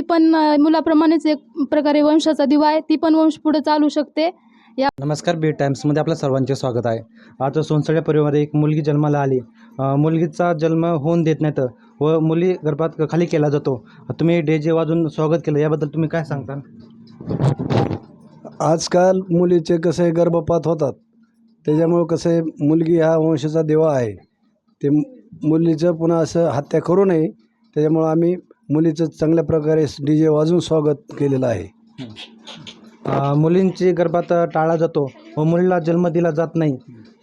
पण अ, मुलाप्रमाणेच एक प्रकारे वंशाचा दिवा आहे. ती पण वंश पुढे चालू शकते. नमस्कार बी टाइम्समध्ये आपल्या सर्वांचे स्वागत आहे. आज सोनसड्या परिवारामध्ये एक मुलगी जन्माला आली. मुलगीचा जन्म होऊन देत नाहीत व मुली गर्भात खाली केला जातो. तुम्ही डे जे वाजून स्वागत केलं. याबद्दल तुम्ही काय सांगता? आजकाल मुलीचे कसे गर्भपात होतात त्याच्यामुळं कसं मुलगी हा वंशाचा देवा आहे ते मुलीचं पुन्हा असं हत्या करू नये. त्याच्यामुळं आम्ही मुलीचं चांगल्या प्रकारे डी जे वाजवून स्वागत केलेलं आहे. अ, मुलींची गर्भात टाळा जातो व मुलीला जन्म दिला जात नाही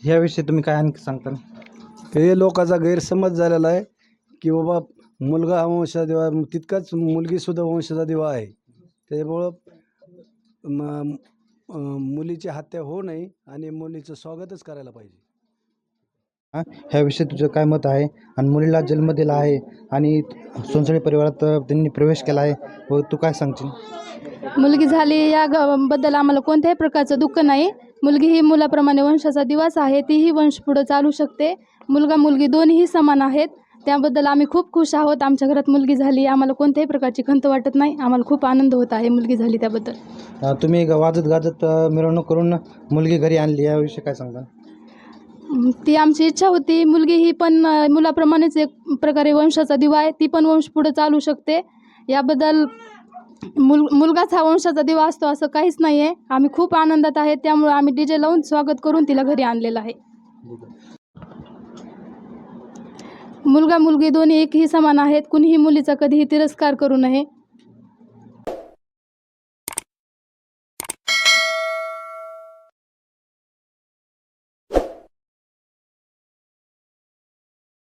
ह्याविषयी तुम्ही काय आणखी सांगता? हे लोकांचा गैरसमज झालेला आहे की बाबा मुलगा हा वंशाचा देवा तितकाच मुलगीसुद्धा वंशाचा देवा आहे. त्याच्यामुळं म अं, मुलीची हत्या होऊ नये आणि मुलीचं स्वागतच करायला पाहिजे. ह्याविषयी तुझं काय मत आहे? आणि मुलीला जन्म दिला आहे आणि सोनसळी परिवारात त्यांनी प्रवेश केला आहे व तू काय सांगशील? मुलगी झाली या बद्दल आम्हाला कोणत्याही प्रकारचं दुःख नाही. मुलगी ही मुलाप्रमाणे वंशाचा दिवस आहे तीही वंश पुढं चालू शकते. मुलगा मुलगी दोन्हीही समान आहेत. त्याबद्दल आम्ही खूप खुश आहोत. आमच्या घरात मुलगी झाली आम्हाला कोणत्याही प्रकारची खंत वाटत नाही. आम्हाला खूप आनंद होत आहे मुलगी झाली त्याबद्दल. तुम्ही वाजत गाजत मिरवणूक करून मुलगी घरी आणली. याविषयी काय सांगता ती आमची इच्छा होती. मुलगी ही पण मुलाप्रमाणेच एक प्रकारे वंशाचा दिवा आहे. ती पण वंश पुढे चालू शकते. याबद्दल मुल मुलगाच हा वंशाचा दिवा असतो असं काहीच नाही आहे आम्ही खूप आनंदात आहे. त्यामुळे आम्ही डी जे लावून स्वागत करून तिला घरी आणलेलं आहे. मुलगा मुलगी दोन्ही एकही समान आहेत. कुणीही मुलीचा कधीही तिरस्कार करू नये.